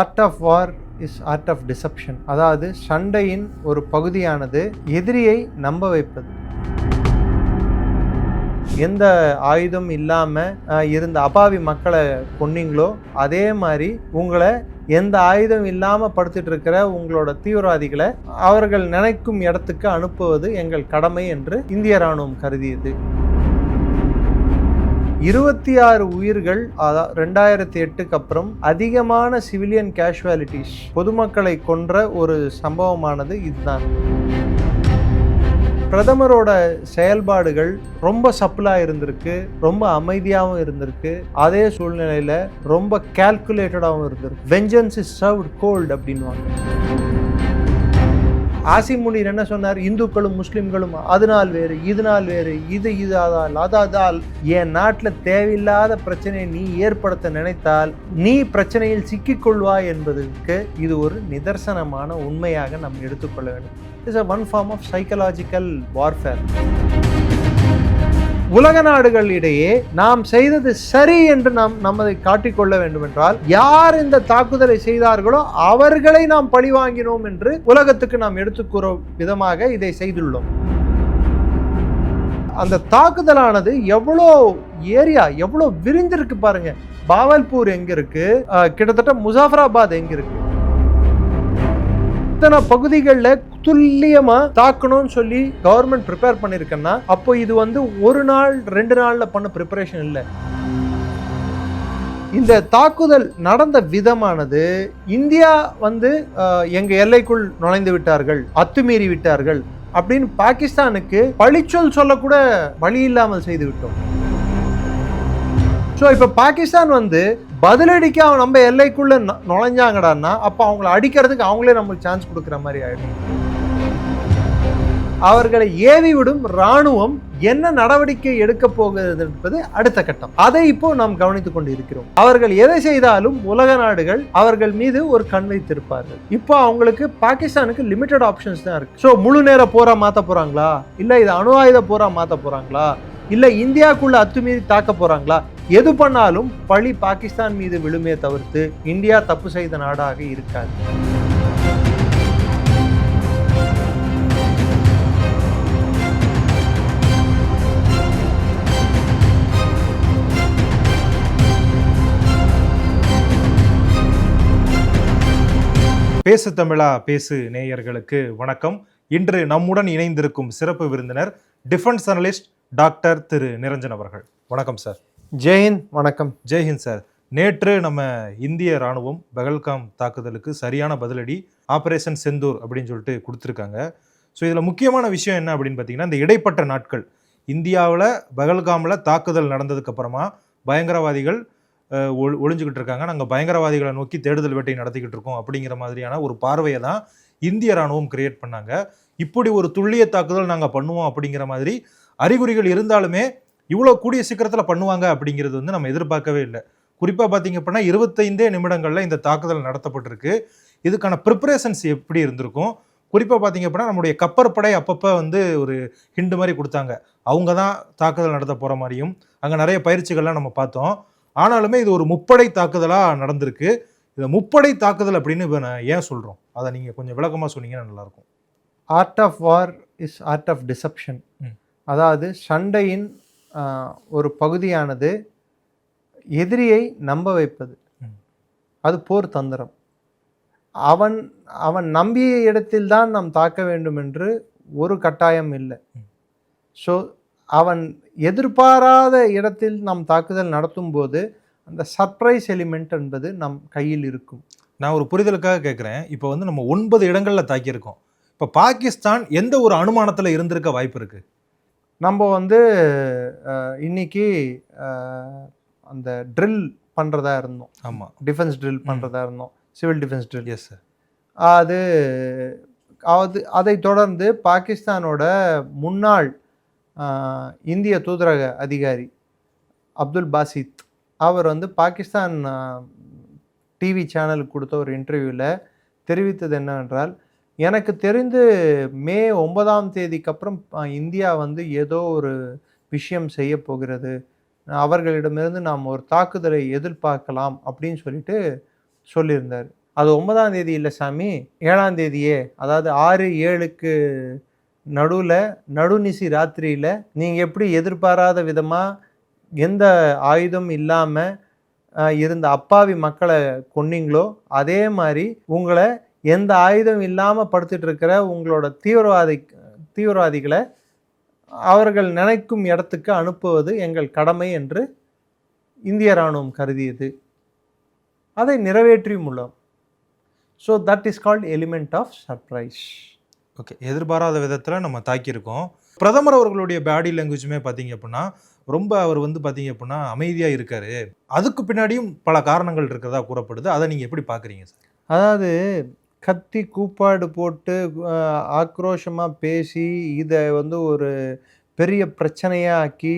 Art of war is art of deception அதாவது சண்டையின் ஒரு பகுதியானது எதிரியை நம்ப வைப்பது. எந்த ஆயுதம் இல்லாமல் இருந்த அப்பாவி மக்களை கொன்னீங்களோ அதே மாதிரி உங்களை எந்த ஆயுதம் இல்லாமல் படுத்துட்டு இருக்கிற உங்களோட தீவிரவாதிகளை அவர்கள் நினைக்கும் இடத்துக்கு அனுப்புவது எங்கள் கடமை என்று இந்திய ராணுவம் கருதியது. இருபத்தி ஆறு உயிர்கள் அதான் ரெண்டாயிரத்தி எட்டுக்கு அப்புறம் அதிகமான சிவிலியன் கேஷுவாலிட்டிஸ் பொதுமக்களை கொன்ற ஒரு சம்பவமானது இதுதான். பிரதமரோட செயல்பாடுகள் ரொம்ப சப்பிளாக இருந்திருக்கு ரொம்ப அமைதியாகவும் இருந்திருக்கு. அதே சூழ்நிலையில் ரொம்ப கேல்குலேட்டடாகவும் இருந்திருக்கு. வெஞ்சன்ஸ் இஸ் சர்வ்ட் கோல்டு அப்படின்வாங்க ஆசிமுனிர் என்ன சொன்னார்? இந்துக்களும் முஸ்லிம்களும் அதனால் வேறு இதனால் வேறு இது இது அதால் அதால் என் நாட்டில் தேவையில்லாத பிரச்சனையை நீ ஏற்படுத்த நினைத்தால் நீ பிரச்சனையில் சிக்கிக்கொள்வாய் என்பதற்கு இது ஒரு நிதர்சனமான உண்மையாக நாம் எடுத்துக்கொள்ள வேண்டும். It's a one form of psychological warfare உலக நாடுகளிடையே நாம் செய்தது சரி என்று நாம் நம்மதை காட்டிக்கொள்ள வேண்டும் என்றால் யார் இந்த தாக்குதலை செய்தார்களோ அவர்களை நாம் பழிவாங்கினோம் என்று உலகத்துக்கு நாம் எடுத்துக்கூறும் விதமாக இதை செய்துள்ளோம். அந்த தாக்குதலானது எவ்வளோ ஏரியா எவ்வளோ விரிஞ்சிருக்கு பாருங்க. பாவல்பூர் எங்க இருக்கு? கிட்டத்தட்ட முசாஃபராபாத் எங்க இருக்கு? இத்தனை பகுதிகளில் துல்லியமா தாக்கணும்னு சொல்லி கவர்மெண்ட் ப்ரிப்பேர் பண்ணியிருக்கேன்னா அப்போ இது வந்து ஒரு நாள் ரெண்டு நாள்ல பண்ண ப்ரிப்பரேஷன் இல்லை. இந்த தாக்குதல் நடந்த விதமானது இந்தியா வந்து எங்க எல்லைக்குள் நுழைந்து விட்டார்கள் அத்துமீறி விட்டார்கள் அப்படின்னு பாகிஸ்தானுக்கு பழிச்சொல் சொல்லக்கூட வழி இல்லாமல் செய்து விட்டோம். ஸோ இப்போ பாகிஸ்தான் வந்து பதிலடிக்க அவன் நம்ம எல்லைக்குள்ள நுழைஞ்சாங்கடான்னா அப்போ அவங்கள அடிக்கிறதுக்கு அவங்களே நம்மளுக்கு சான்ஸ் கொடுக்குற மாதிரி ஆயிடும். அவர்களை ஏவி விடும் ராணுவம் என்ன நடவடிக்கை எடுக்க போகிறது என்பது அடுத்த கட்டம். அதை இப்போ நாம் கவனித்துக் கொண்டு இருக்கிறோம் அவர்கள் எதை செய்தாலும் உலக நாடுகள் அவர்கள் மீது ஒரு கண் வைத்திருப்பார்கள். இப்போ அவங்களுக்கு பாகிஸ்தானுக்கு லிமிடெட் ஆப்ஷன்ஸ் தான் இருக்கு. ஸோ முழு நேர போரா மாத்த போறாங்களா? இல்ல இது அணு ஆயுத போரா மாத்த போறாங்களா? இல்ல இந்தியாவுக்குள்ள அத்துமீறி தாக்க போறாங்களா? எது பண்ணாலும் பழி பாகிஸ்தான் மீது விழுமே தவிர்த்து இந்தியா தப்பு செய்த நாடாக இருக்காது. பேசு தமிழா பேசு நேயர்களுக்கு வணக்கம். இன்று நம்முடன் இணைந்திருக்கும் சிறப்பு விருந்தினர் டிஃபென்ஸ் அனலிஸ்ட் டாக்டர் திரு நிரஞ்சன் அவர்கள். வணக்கம் சார். ஜெயஹிந்த் வணக்கம். ஜெய்ஹிந்த் சார். நேற்று நம்ம இந்திய ராணுவம் பகல்காம் தாக்குதலுக்கு சரியான பதிலடி ஆபரேஷன் செந்தூர் அப்படின்னு சொல்லிட்டு கொடுத்துருக்காங்க. ஸோ இதில் முக்கியமான விஷயம் என்ன அப்படின்னு பார்த்தீங்கன்னா இந்த இடைப்பட்ட நாட்கள். இந்தியாவில் பகல்காமில் தாக்குதல் நடந்ததுக்கு அப்புறமா பயங்கரவாதிகள் ஒளி- ஒளிஞ்சுக்கிட்டு இருக்காங்க. நாங்கள் பயங்கரவாதிகளை நோக்கி தேடுதல் வேட்டை நடத்திக்கிட்டு இருக்கோம் அப்படிங்கிற மாதிரியான ஒரு பார்வையை தான் இந்திய ராணுவம் கிரியேட் பண்ணாங்க. இப்படி ஒரு துல்லிய தாக்குதல் நாங்கள் பண்ணுவோம் அப்படிங்கிற மாதிரி அறிகுறிகள் இருந்தாலுமே இவ்வளோ கூடிய சீக்கிரத்தில் பண்ணுவாங்க அப்படிங்கிறது வந்து நம்ம எதிர்பார்க்கவே இல்லை. குறிப்பாக பார்த்தீங்க அப்படின்னா இருபத்தைந்தே நிமிடங்களில் இந்த தாக்குதல் நடத்தப்பட்டிருக்கு. இதுக்கான ப்ரிப்பரேஷன்ஸ் எப்படி இருந்திருக்கும்? குறிப்பாக பார்த்தீங்க அப்படின்னா நம்முடைய கப்பற்படை அப்பப்போ வந்து ஒரு ஹிண்டு மாதிரி கொடுத்தாங்க. அவங்க தான் தாக்குதல் நடத்த போகிற மாதிரியும் அங்கே நிறைய பயிற்சிகள்லாம் நம்ம பார்த்தோம். ஆனாலுமே இது ஒரு முப்படை தாக்குதலாக நடந்திருக்கு. இதை முப்படை தாக்குதல் அப்படின்னு இப்போ நான் ஏன் சொல்கிறோம் அதை நீங்கள் கொஞ்சம் விளக்கமாக சொன்னீங்கன்னா நல்லாயிருக்கும் art of war is art of deception hmm. அதாவது சண்டையின் ஒரு பகுதியானது எதிரியை நம்ப வைப்பது. அது போர் தந்திரம். அவன் அவன் நம்பிய இடத்தில்தான் நாம் தாக்க வேண்டும் என்று ஒரு கட்டாயம் இல்லை. ஸோ அவன் எதிர்பாராத இடத்தில் நாம் தாக்குதல் நடத்தும் போது அந்த சர்ப்ரைஸ் எலிமெண்ட் என்பது நம் கையில் இருக்கும். நான் ஒரு புரிதலுக்காக கேட்குறேன். இப்போ வந்து நம்ம ஒன்பது இடங்களில் தாக்கியிருக்கோம். இப்போ பாகிஸ்தான் எந்த ஒரு அனுமானத்தில் இருந்திருக்க வாய்ப்பு இருக்கு? நம்ம வந்து இன்னைக்கு அந்த ட்ரில் பண்ணுறதா இருந்தோம். ஆமாம் டிஃபென்ஸ் ட்ரில் பண்ணுறதா இருந்தோம். Civil defence drill yes sir அது அது அதை தொடர்ந்து பாகிஸ்தானோட முன்னாள் இந்திய தூதரக அதிகாரி அப்துல் பாசித் அவர் வந்து பாகிஸ்தான் டிவி சேனலுக்கு கொடுத்த ஒரு இன்டர்வியூவில் தெரிவித்தது என்னவென்றால் எனக்கு தெரிந்து மே ஒன்பதாம் தேதிக்கு அப்புறம் இந்தியா வந்து ஏதோ ஒரு விஷயம் செய்ய போகிறது. அவர்களிடமிருந்து நாம் ஒரு தாக்குதலை எதிர்பார்க்கலாம் அப்படின்னு சொல்லிட்டு சொல்லியிருந்தார். அது ஒன்பதாம் தேதி இல்லை சாமி ஏழாம் தேதியே. அதாவது ஆறு ஏழுக்கு நடுவில் நடுநிசி ராத்திரியில் நீங்கள் எப்படி எதிர்பாராத விதமாக எந்த ஆயுதம் இல்லாமல் இருந்த அப்பாவி மக்களை கொன்னீங்களோ அதே மாதிரி உங்களை எந்த ஆயுதம் இல்லாமல் படுத்துட்டு இருக்கிற உங்களோட தீவிரவாதி தீவிரவாதிகளை அவர்கள் நினைக்கும் இடத்துக்கு அனுப்புவது எங்கள் கடமை என்று இந்திய இராணுவம் கருதியது. அதை நிறைவேற்றியும் உள்ளோம் so that is called element of surprise okay எதிர்பாராத விதத்தில் நம்ம தாக்கியிருக்கோம். பிரதமர் அவர்களுடைய பாடி லாங்குவேஜுமே பார்த்தீங்க அப்படின்னா ரொம்ப அவர் வந்து பார்த்தீங்க அப்படின்னா அமைதியாக இருக்காரு. அதுக்கு பின்னாடியும் பல காரணங்கள் இருக்கிறதா கூறப்படுது. அதை நீங்கள் எப்படி பார்க்குறீங்க சார் அதாவது கத்தி கூப்பாடு போட்டு ஆக்ரோஷமாக பேசி இதை வந்து ஒரு பெரிய பிரச்சனையாக்கி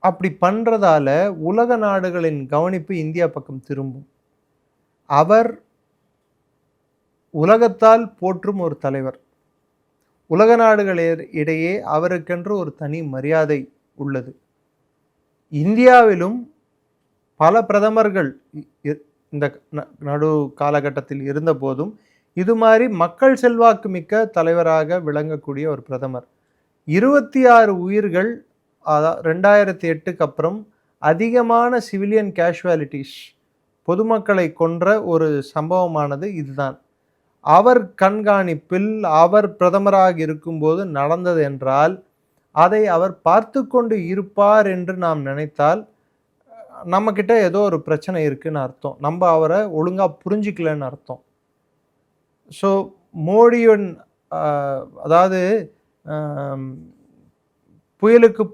அப்படி பண்ணுறதால உலக நாடுகளின் கவனிப்பு இந்தியா பக்கம் திரும்பும். அவர் உலகத்தால் போற்றும் ஒரு தலைவர். உலக நாடுகள் இடையே அவருக்கென்று ஒரு தனி மரியாதை உள்ளது. இந்தியாவிலும் பல பிரதமர்கள் இ- இந்த ந- நடு காலகட்டத்தில் இருந்த போதும் இது மாதிரி மக்கள் செல்வாக்கு மிக்க தலைவராக விளங்கக்கூடிய ஒரு பிரதமர். இருபத்தி ஆறு உயிர்கள் அதான் ரெண்டாயிரத்தி எட்டுக்கு அப்புறம் அதிகமான சிவிலியன் கேஷுவாலிட்டிஸ் பொதுமக்களை கொன்ற ஒரு சம்பவமானது இதுதான். அவர் கண்காணிப்பில் அவர் பிரதமராக இருக்கும்போது நடந்தது என்றால் அதை அவர் பார்த்து கொண்டு இருப்பார் என்று நாம் நினைத்தால் நம்மக்கிட்ட ஏதோ ஒரு பிரச்சனை இருக்குதுன்னு அர்த்தம். நம்ம அவரை ஒழுங்காக புரிஞ்சிக்கலன்னு அர்த்தம். ஸோ மோடியின் அதாவது புயலுக்கு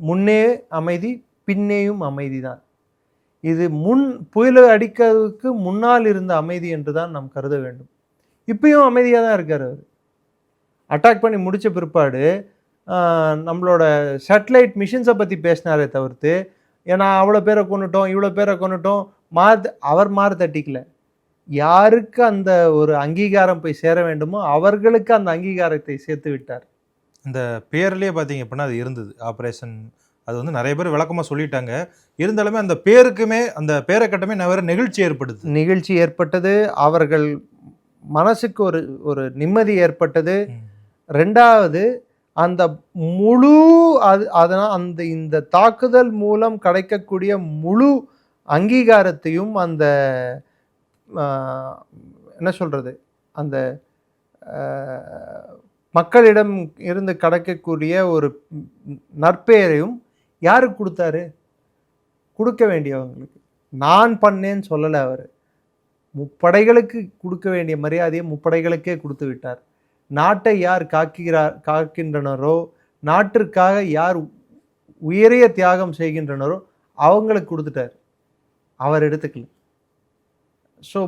முன்னே அமைதி பின்னேயும் அமைதி தான் இது முன் புயல் அடிக்கிறதுக்கு முன்னால் இருந்த அமைதி என்று தான் நாம் கருத வேண்டும். இப்பயும் அமைதியாக தான் இருக்கார் அவர். அட்டாக் பண்ணி முடித்த பிற்பாடு நம்மளோட சேட்டலைட் மிஷின்ஸை பற்றி பேசினாரே தவிர்த்து ஏன்னா அவ்வளோ பேரை கொண்டுட்டோம் இவ்வளோ பேரை கொண்டுட்டோம் மாறு அவர் மாறு தட்டிக்கல. யாருக்கு அந்த ஒரு அங்கீகாரம் போய் சேர வேண்டுமோ அவர்களுக்கு அந்த அங்கீகாரத்தை சேர்த்து விட்டார். இந்த பேர்லேயே பார்த்தீங்க அப்படின்னா அது இருந்தது. ஆப்ரேஷன் அது வந்து நிறைய பேர் விளக்கமாக சொல்லிட்டாங்க. இருந்தாலுமே அந்த பேருக்குமே அந்த பேரை கட்டமே நிறைய நெகிழ்ச்சி ஏற்படுது. நிகழ்ச்சி ஏற்பட்டது. அவர்கள் மனசுக்கு ஒரு ஒரு நிம்மதி ஏற்பட்டது. ரெண்டாவது அந்த முழு அது அதனால் அந்த இந்த தாக்குதல் மூலம் கிடைக்கக்கூடிய முழு அங்கீகாரத்தையும் அந்த என்ன சொல்கிறது அந்த மக்களிடம் இருந்து கிடைக்கக்கூடிய ஒரு நற்பெயரையும் யாருக்கு கொடுத்தாரு? கொடுக்க வேண்டியவங்களுக்கு. நான் பண்ணேன்னு சொல்லலை அவர். முப்படைகளுக்கு கொடுக்க வேண்டிய மரியாதையை முப்படைகளுக்கே கொடுத்து விட்டார். நாட்டை யார் காக்கிறார் காக்கின்றனரோ நாட்டிற்காக யார் உயரிய தியாகம் செய்கின்றனரோ அவங்களுக்கு கொடுத்துட்டார். அவர் எடுத்துக்கல. ஸோ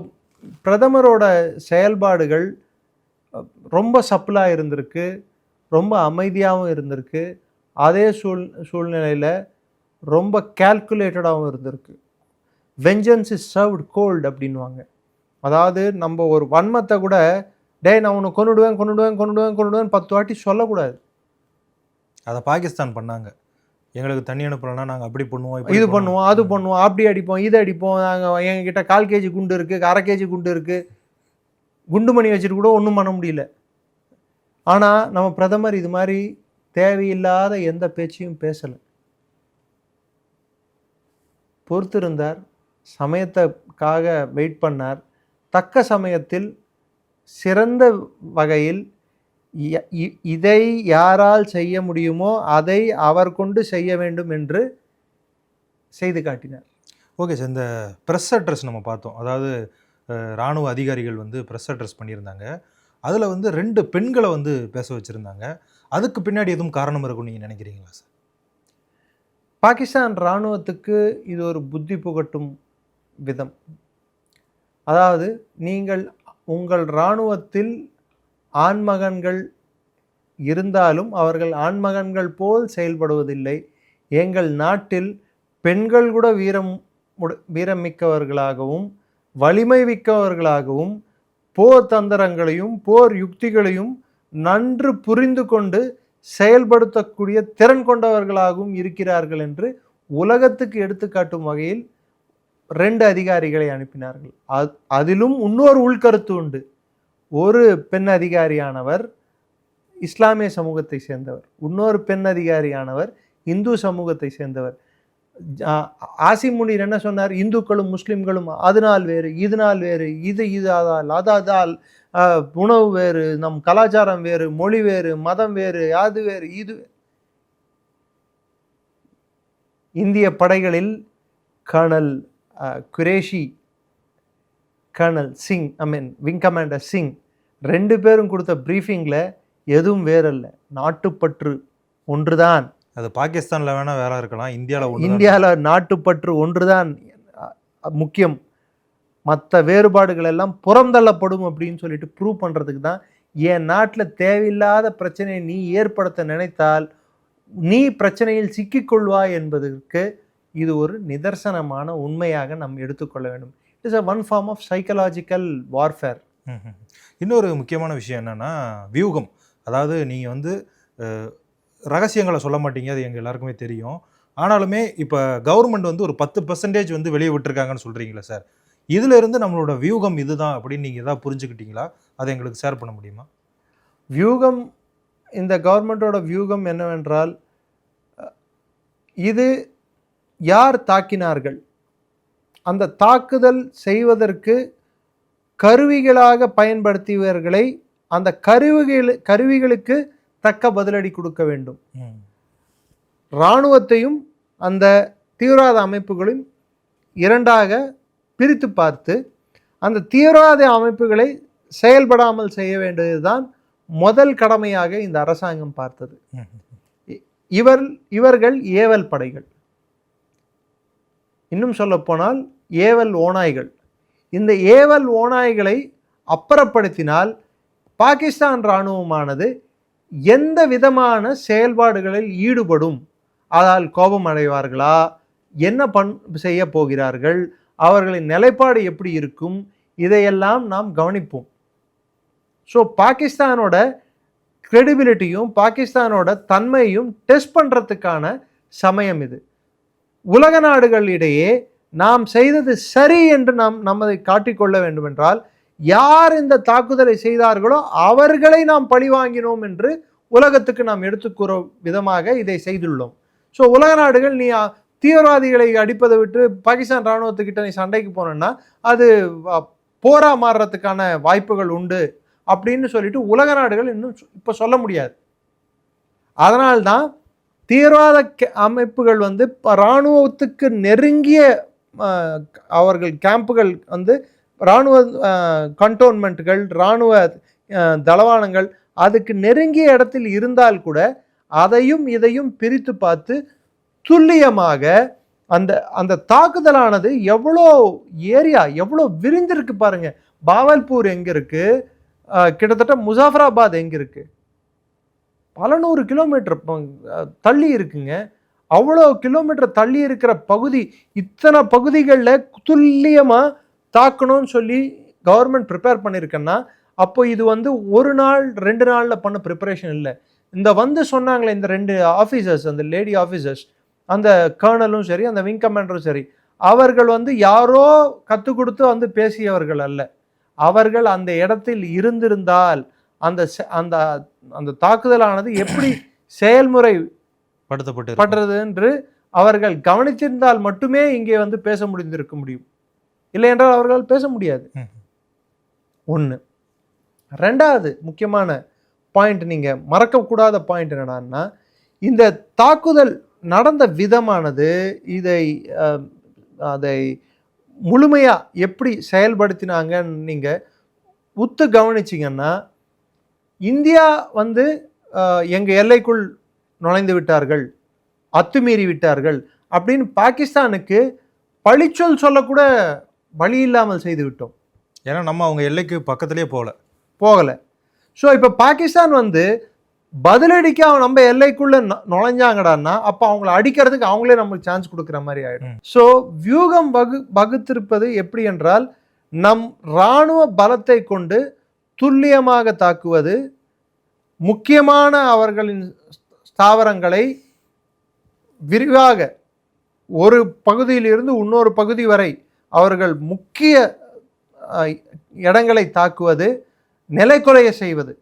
பிரதமரோட செயல்பாடுகள் ரொம்ப சப்பிளாக இருந்திருக்கு ரொம்ப அமைதியாகவும் இருந்திருக்கு அதே சூழ் சூழ்நிலையில் ரொம்ப கேல்குலேட்டடாகவும் இருந்திருக்கு. வெஞ்சன்ஸ் இஸ் சர்வ்டு கோல்டு அப்படின்வாங்க அதாவது நம்ம ஒரு வன்மத்தை கூட டேய் நான் உன்னை கொண்டுடுவேன் கொண்டுடுவேன் கொண்டுடுவேன் கொண்டுடுவேன் பத்து வாட்டி சொல்லக்கூடாது. அதை பாகிஸ்தான் பண்ணாங்க. எங்களுக்கு தண்ணி அனுப்பலன்னா நாங்கள் அப்படி பண்ணுவோம் இது பண்ணுவோம். அது பண்ணுவோம் அப்படி அடிப்போம் இது அடிப்போம் நாங்கள் எங்ககிட்ட கால் கேஜி குண்டு இருக்குது அரை கேஜி குண்டு இருக்குது குண்டு மணி வச்சுட்டு கூட ஒன்றும் பண்ண முடியல. ஆனால் நம்ம பிரதமர் இது மாதிரி தேவையில்லாத எந்த பேச்சையும் பேசலை. பொறுத்திருந்தார் சமயத்துக்காக வெயிட் பண்ணார். தக்க சமயத்தில் சிறந்த வகையில் இதை யாரால் செய்ய முடியுமோ அதை அவர் கொண்டு செய்ய வேண்டும் என்று செய்து காட்டினார். Okay sir. இந்த ப்ரெஸ் அட்ரஸ் நம்ம பார்த்தோம். அதாவது அஹ், ராணுவ அதிகாரிகள் வந்து ப்ரெஸ் அட்ரஸ் பண்ணியிருந்தாங்க. அதில் வந்து ரெண்டு பெண்களை வந்து பேச வச்சுருந்தாங்க. அதுக்கு பின்னாடி எதுவும் காரணம் இருக்கும்னு நீங்கள் நினைக்கிறீங்களா சார்? பாகிஸ்தான் இராணுவத்துக்கு இது ஒரு புத்தி புகட்டும் விதம். அதாவது நீங்கள் உங்கள் இராணுவத்தில் ஆண்மகன்கள் இருந்தாலும் அவர்கள் ஆண்மகன்கள் போல் செயல்படுவதில்லை. எங்கள் நாட்டில் பெண்கள் கூட வீரம் வீரம் மிக்கவர்களாகவும் வலிமை மிக்கவர்களாகவும் போர் தந்திரங்களையும் போர் யுக்திகளையும் நன்று புரிந்து கொண்டு செயல்படுத்தக்கூடிய திறன் கொண்டவர்களாகவும் இருக்கிறார்கள் என்று உலகத்துக்கு எடுத்துக்காட்டும் வகையில் ரெண்டு அதிகாரிகளை அனுப்பினார்கள். அதிலும் இன்னொரு உள்கருத்து உண்டு. ஒரு பெண் அதிகாரியானவர் இஸ்லாமிய சமூகத்தை சேர்ந்தவர். இன்னொரு பெண் அதிகாரியானவர் இந்து சமூகத்தை சேர்ந்தவர். ஜா- ஆசிம் என்ன சொன்னார்? இந்துக்களும் முஸ்லிம்களும் அதனால் வேறு இதனால் வேறு இது இது அதால் அதாதால் உணவு வேறு நம் கலாச்சாரம் வேறு மொழி வேறு மதம் வேறு அது வேறு இது இந்திய படைகளில் colonel Qureshi colonel Singh I mean wing commander Singh ரெண்டு பேரும் கொடுத்த ப்ரீஃபிங்கில் எதுவும் வேறல்ல. நாட்டுப்பற்று ஒன்றுதான். அது பாகிஸ்தான்ல வேணா வேற இருக்கலாம். இந்தியால ஒன்று இந்தியாவில் நாட்டுப்பற்று ஒன்றுதான் அஹ், முக்கியம். மற்ற வேறுபாடுகள் எல்லாம் புறந்தள்ளப்படும் அப்படின்னு சொல்லிட்டு ப்ரூவ் பண்ணுறதுக்கு தான் என் நாட்டில் தேவையில்லாத பிரச்சனையை நீ ஏற்படுத்த நினைத்தால் நீ பிரச்சனையில் சிக்கிக்கொள்வாய் என்பதற்கு இது ஒரு நிதர்சனமான உண்மையாக நாம் எடுத்துக்கொள்ள வேண்டும். It is a one form of psychological warfare. இன்னொரு முக்கியமான விஷயம் என்னன்னா வியூகம். அதாவது நீங்க வந்து ரகசியங்களை சொல்ல மாட்டீங்க அது எங்க எல்லாருக்குமே தெரியும். ஆனாலுமே இப்போ கவர்மெண்ட் வந்து ஒரு பத்து பர்சன்டேஜ் வந்து வெளியே விட்டுருக்காங்கன்னு சொல்றீங்களா சார். இதுல இருந்து நம்மளோட வியூகம் இதுதான் அப்படின்னு நீங்க ஏதாவது புரிஞ்சுக்கிட்டீங்களா? அதை எங்களுக்கு ஷேர் பண்ண முடியுமா? வியூகம் இந்த கவர்மெண்ட்டோட வியூகம் என்னவென்றால் இது யார் தாக்கினார்கள் அந்த தாக்குதல் செய்வதற்கு கருவிகளாக பயன்படுத்தியவர்களை அந்த கருவிகள் கருவிகளுக்கு தக்க பதிலடி கொடுக்க வேண்டும். இராணுவத்தையும் அந்த தீவிரவாத அமைப்புகளையும் இரண்டாக பிரித்து பார்த்து அந்த தீவிரவாத அமைப்புகளை செயல்படாமல் செய்ய வேண்டியதுதான் முதல் கடமையாக இந்த அரசாங்கம் பார்த்தது. இவர் இவர்கள் ஏவல் படைகள் இன்னும் சொல்லப்போனால் ஏவல் ஓநாய்கள். இந்த ஏவல் ஓநாய்களை அப்புறப்படுத்தினால் பாகிஸ்தான் இராணுவமானது எந்த விதமான செயல்பாடுகளில் ஈடுபடும்? அதால் கோபம் அடைவார்களா? என்ன பண் செய்ய போகிறார்கள்? அவர்களின் நிலைப்பாடு எப்படி இருக்கும்? இதையெல்லாம் நாம் கவனிப்போம். ஸோ பாகிஸ்தானோட க்ரெடிபிலிட்டியும் பாகிஸ்தானோட தன்மையும் டெஸ்ட் பண்ணுறதுக்கான சமயம் இது. உலக நாடுகளிடையே நாம் செய்தது சரி என்று நாம் நம்மதை காட்டிக்கொள்ள வேண்டுமென்றால் யார் இந்த தாக்குதலை செய்தார்களோ அவர்களை நாம் பழிவாங்கினோம் என்று உலகத்துக்கு நாம் எடுத்துக்கூற விதமாக இதை செய்துள்ளோம். ஸோ உலக நாடுகள் நீ தீவிரவாதிகளை அடிப்பதை விட்டு பாகிஸ்தான் இராணுவத்துக்கிட்ட நீ சண்டைக்கு போனேன்னா அது போரா மாறுறதுக்கான வாய்ப்புகள் உண்டு அப்படின்னு சொல்லிட்டு உலக நாடுகள் இன்னும் இப்போ சொல்ல முடியாது. அதனால்தான் தீவிரவாத அமைப்புகள் வந்து இராணுவத்துக்கு நெருங்கிய அவர்கள் கேம்புகள் வந்து இராணுவ கண்டோன்மெண்ட்டுகள் இராணுவ தளவானங்கள் அதுக்கு நெருங்கிய இடத்தில் இருந்தால் கூட அதையும் இதையும் பிரித்து பார்த்து துல்லியமாக அந்த அந்த தாக்குதலானது எவ்வளோ ஏரியா எவ்வளோ விரிந்திருக்கு பாருங்கள் பாவல்பூர் எங்கே இருக்குது கிட்டத்தட்ட முசாஃபராபாத் எங்கே இருக்குது பல நூறு கிலோமீட்டர் தள்ளி இருக்குங்க. அவ்வளோ கிலோமீட்டர் தள்ளி இருக்கிற பகுதி இத்தனை பகுதிகளில் துல்லியமாக தாக்கணும்னு சொல்லி கவர்மெண்ட் ப்ரிப்பேர் பண்ணியிருக்கேன்னா அப்போ இது வந்து ஒரு நாள் ரெண்டு நாளில் பண்ண ப்ரிப்பரேஷன் இல்லை. இந்த வந்து சொன்னாங்களே இந்த ரெண்டு ஆஃபீஸர்ஸ் அந்த லேடி ஆஃபீஸர்ஸ் அந்த கர்னலும் சரி அந்த விங் கமாண்டரும் சரி அவர்கள் வந்து யாரோ கற்றுக் கொடுத்து வந்து பேசியவர்கள் அல்ல. அவர்கள் அந்த இடத்தில் இருந்திருந்தால் அந்த அந்த அந்த தாக்குதலானது எப்படி செயல்முறை படுத்தப்பட்டு. படுறது என்று அவர்கள் கவனித்திருந்தால் மட்டுமே இங்கே வந்து பேச முடிந்திருக்க முடியும் இல்லை என்றால் அவர்களால் பேச முடியாது. ஒன்று ரெண்டாவது முக்கியமான பாயிண்ட் நீங்கள் மறக்கக்கூடாத பாயிண்ட் என்னடான்னா இந்த தாக்குதல் நடந்த விதமானது இதை அதை முழுமையாக எப்படி செயல்படுத்தினாங்கன்னு நீங்கள் உத்து கவனிச்சிங்கன்னா இந்தியா வந்து எங்கள் எல்லைக்குள் நுழைந்து விட்டார்கள் அத்துமீறி விட்டார்கள் அப்படின்னு பாகிஸ்தானுக்கு பழிச்சொல் சொல்லக்கூட வழி இல்லாமல் செய்து விட்டோம். ஏன்னா நம்ம அவங்க எல்லைக்கு பக்கத்திலேயே போகல போகலை. ஸோ இப்போ பாகிஸ்தான் வந்து பதிலடிக்க அவன் நம்ம எல்லைக்குள்ள நுழைஞ்சாங்கடான்னா அப்போ அவங்கள அடிக்கிறதுக்கு அவங்களே நமக்கு சான்ஸ் கொடுக்குற மாதிரி ஆயிடும். ம். ஸோ வியூகம் வகு வகுத்திருப்பது எப்படி என்றால் நம் இராணுவ பலத்தை கொண்டு துல்லியமாக தாக்குவது முக்கியமான அவர்களின் ஸ்தாவரங்களை விரிவாக ஒரு பகுதியிலிருந்து இன்னொரு பகுதி வரை அவர்கள் முக்கிய இடங்களை தாக்குவது நிலைக்குலைய செய்வது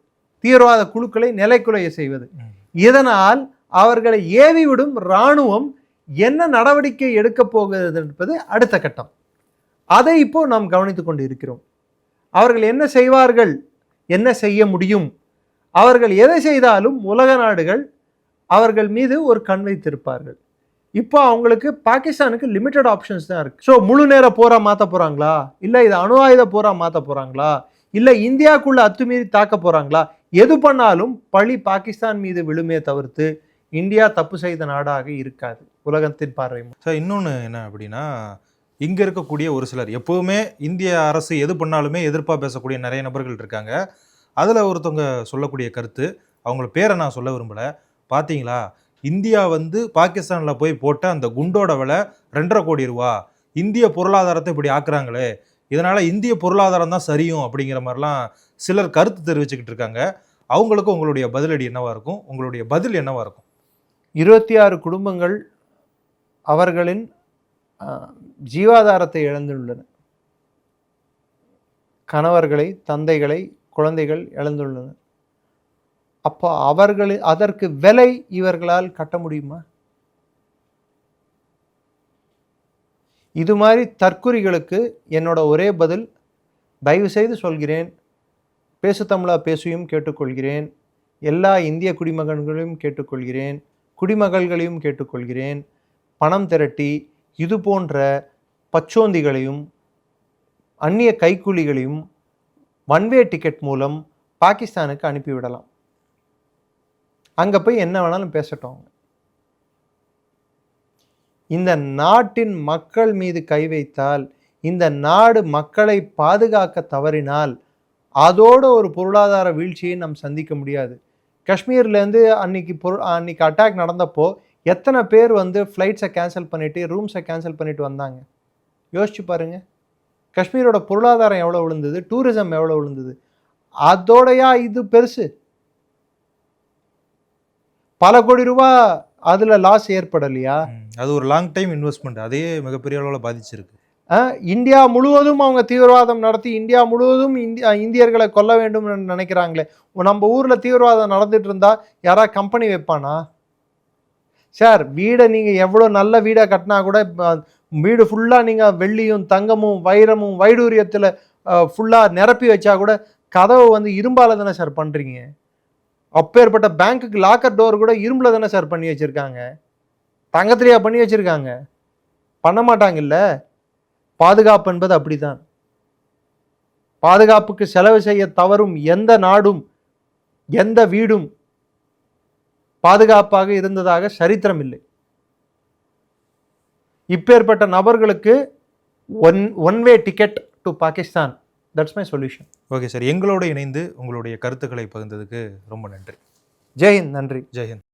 தீவிரவாத குழுக்களை நிலைக்குலைய செய்வது. இதனால் அவர்களை ஏவி விடும் இராணுவம் என்ன நடவடிக்கை எடுக்கப் போகிறது என்பது அடுத்த கட்டம். அதை இப்போ நாம் கவனித்துக் கொண்டு இருக்கிறோம் அவர்கள் என்ன செய்வார்கள்? என்ன செய்ய முடியும்? அவர்கள் எதை செய்தாலும் உலக நாடுகள் அவர்கள் மீது ஒரு கண் வைத்திருப்பார்கள். இப்போ அவங்களுக்கு பாகிஸ்தானுக்கு லிமிட்டட் ஆப்ஷன்ஸ் தான் இருக்குது ஸோ முழு நேர போராக மாற்ற போகிறாங்களா இல்லை இது அணு ஆயுத போராக மாற்ற போகிறாங்களா இல்லை இந்தியாக்குள்ள அத்துமீறி தாக்க போகிறாங்களா எது பண்ணாலும் பழி பாகிஸ்தான் மீது விழுமே தவிர்த்து இந்தியா தப்பு செய்த நாடாக இருக்காது. உலகத்தின் பார்வை ஸோ இன்னொன்று என்ன அப்படின்னா இங்கே இருக்கக்கூடிய ஒரு சிலர். எப்போவுமே இந்திய அரசு எது பண்ணாலுமே எதிர்ப்பாக பேசக்கூடிய நிறைய நபர்கள் இருக்காங்க. அதில் ஒருத்தவங்க சொல்லக்கூடிய கருத்து அவங்கள பேரை நான் சொல்ல விரும்பலை. பார்த்தீங்களா இந்தியா வந்து பாகிஸ்தானில் போய் போட்ட அந்த குண்டோட விலை ரெண்டரை கோடி ரூபா. இந்திய பொருளாதாரத்தை இப்படி ஆக்குறாங்களே. இதனால் இந்திய பொருளாதாரம் தான் சரியும் அப்படிங்கிற மாதிரிலாம் சிலர் கருத்து தெரிவிச்சுக்கிட்டு இருக்காங்க. அவங்களுக்கும் உங்களுடைய பதிலடி என்னவாக இருக்கும்? உங்களுடைய பதில் என்னவாக இருக்கும்? இருபத்தி ஆறு குடும்பங்கள் அவர்களின் ஜீவாதாரத்தை இழந்துள்ளன. கணவர்களை தந்தைகளை குழந்தைகள் இழந்துள்ளனர். அப்போ அவர்கள் அதற்கு விலை இவர்களால் கட்ட முடியுமா? இது மாதிரி தற்குறிகளுக்கு என்னோட ஒரே பதில் தயவு செய்து சொல்கிறேன். பேசு தமிழா பேசியும் கேட்டுக்கொள்கிறேன். எல்லா இந்திய குடிமகன்களையும் கேட்டுக்கொள்கிறேன். குடிமகள்களையும் கேட்டுக்கொள்கிறேன். பணம் திரட்டி இது போன்ற பச்சோந்திகளையும் அந்நிய கைக்கூலிகளையும் ஒன்வே டிக்கெட் மூலம் பாகிஸ்தானுக்கு அனுப்பிவிடலாம். அங்கே போய் என்ன வேணாலும் பேசட்டும் இந்த நாட்டின் மக்கள் மீது கை வைத்தால் இந்த நாடு மக்களை பாதுகாக்க தவறினால் அதோட ஒரு பொருளாதார வீழ்ச்சியை நாம் சந்திக்க முடியாது. காஷ்மீர்லேருந்து அன்னைக்கு பொரு அன்னைக்கு அட்டாக் நடந்தப்போ எத்தனை பேர் வந்து ஃப்ளைட்ஸை கேன்சல் பண்ணிட்டு ரூம்ஸை கேன்சல் பண்ணிட்டு வந்தாங்க? யோசிச்சு பாருங்க. காஷ்மீரோட பொருளாதாரம் எவ்வளோ விழுந்தது? டூரிசம் எவ்வளோ விழுந்தது? அதோடையா இது பெருசு. பல கோடி ரூபா அதில் லாஸ் ஏற்படலையா? அது ஒரு லாங் டைம் இன்வெஸ்ட்மெண்ட் அதே மிகப்பெரிய அளவில் பாதிச்சிருக்கு. இந்தியா முழுவதும் அவங்க தீவிரவாதம் நடத்தி இந்தியா முழுவதும் இந்தியா இந்தியர்களை கொல்ல வேண்டும் நினைக்கிறாங்களே. நம்ம ஊரில் தீவிரவாதம் நடந்துட்டு இருந்தா யாரா கம்பெனி வைப்பானா? சார் வீடை நீங்கள் எவ்வளோ நல்ல வீடாக கட்டினா கூட வீடு ஃபுல்லாக நீங்கள் வெள்ளியும் தங்கமும் வைரமும் வைடூரியத்தில் ஃபுல்லாக நிரப்பி வச்சா கூட கதவை வந்து இரும்பால் தானே சார் பண்ணுறீங்க அப்பேற்பட்ட பேங்க்குக்கு லாக்கர் டோர் கூட இரும்பில் தானே சார் பண்ணி வச்சுருக்காங்க? தங்கத்திலேயா பண்ணி வச்சுருக்காங்க. பண்ண மாட்டாங்கல்ல பாதுகாப்பு என்பது அப்படிதான் பாதுகாப்புக்கு செலவு செய்ய தவறும் எந்த நாடும் எந்த வீடும் பாதுகாப்பாக இருந்ததாக சரித்திரம் இல்லை. இப்பேற்பட்ட நபர்களுக்கு one one way ticket to Pakistan that's my solution okay sir எங்களோடு இணைந்து உங்களுடைய கருத்துக்களை பகிர்ந்ததுக்கு ரொம்ப நன்றி. ஜெயஹிந்த் நன்றி. ஜெயஹிந்த்